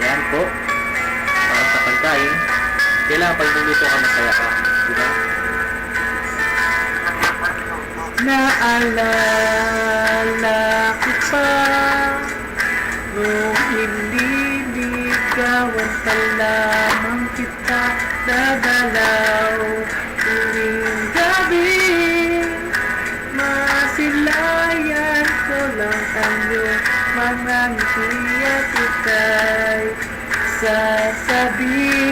Ayan po. Para sa pagkain. Kailangan pag nilito ka masaya ka. Di ba? Naalala ko pa Nung iniligawan pa lamang kita Dadalaw tuwing gabi Masilayan ko lang ang iyong mga ngiti at ikaw sasabihan.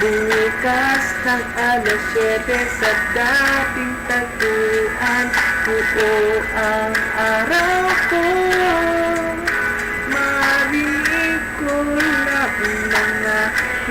Bukas ng alas 7 sa dating tagpuan Buo ang araw ko. Marinig ko lang mga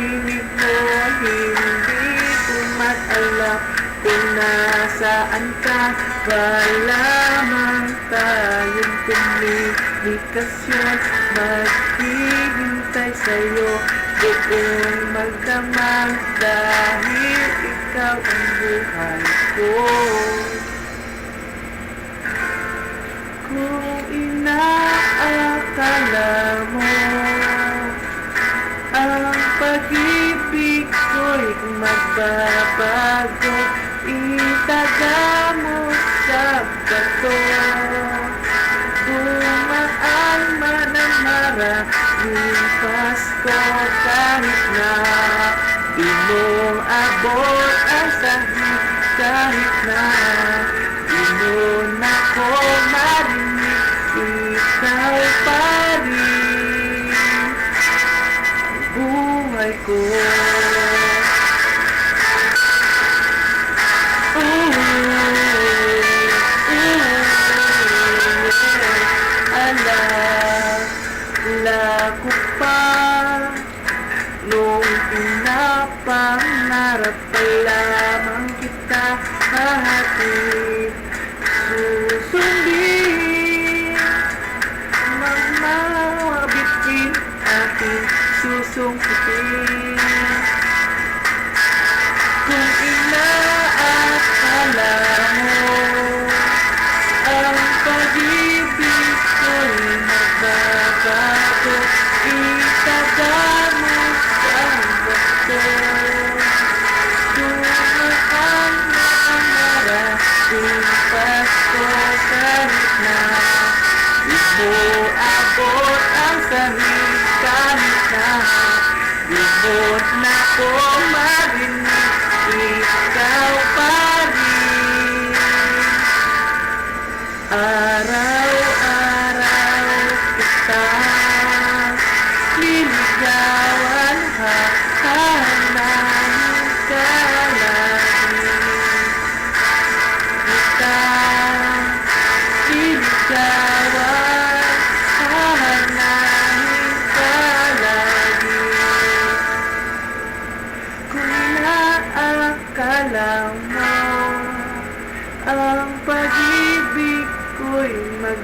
hinig mo Hindi ko mag-alap kung nasaan ka. Ba lamang tayong komunikasyon Maghihintay sa'yo. Buong magdamag Dahil ikaw ang buhay ko. Kung inaakala mo Ang pag-ibig ko'y magbabago Itaga mo sa bato Dumaan man ang maraming Pasko Kahit na mo abot ang sahig Kahit na di mo na ko marinig Ikaw pa rin. Ang buhay ko pinapangarap pa lamang kita hahatid Susundin. Mamabitin aking susungkitin arah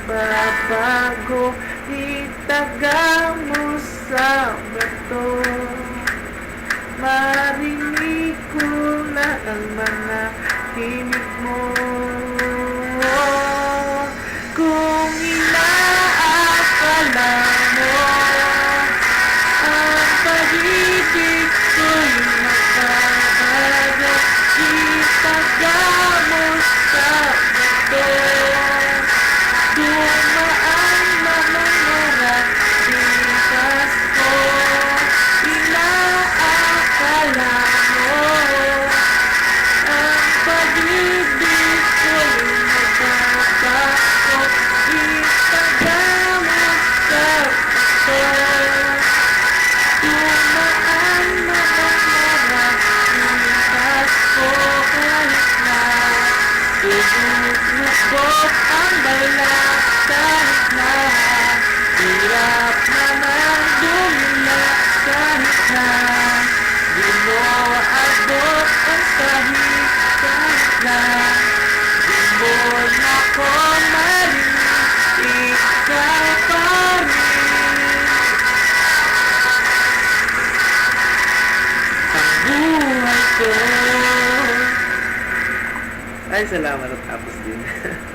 magbabago Itaga mo sa bato Marinig ko na ang mga tinig mo balak kahit na Hirap naman dumila kahit Di mo abot ang sahig kahit na na ko marinig Ikaw pa rin ang. Ay, salamat at tapos din.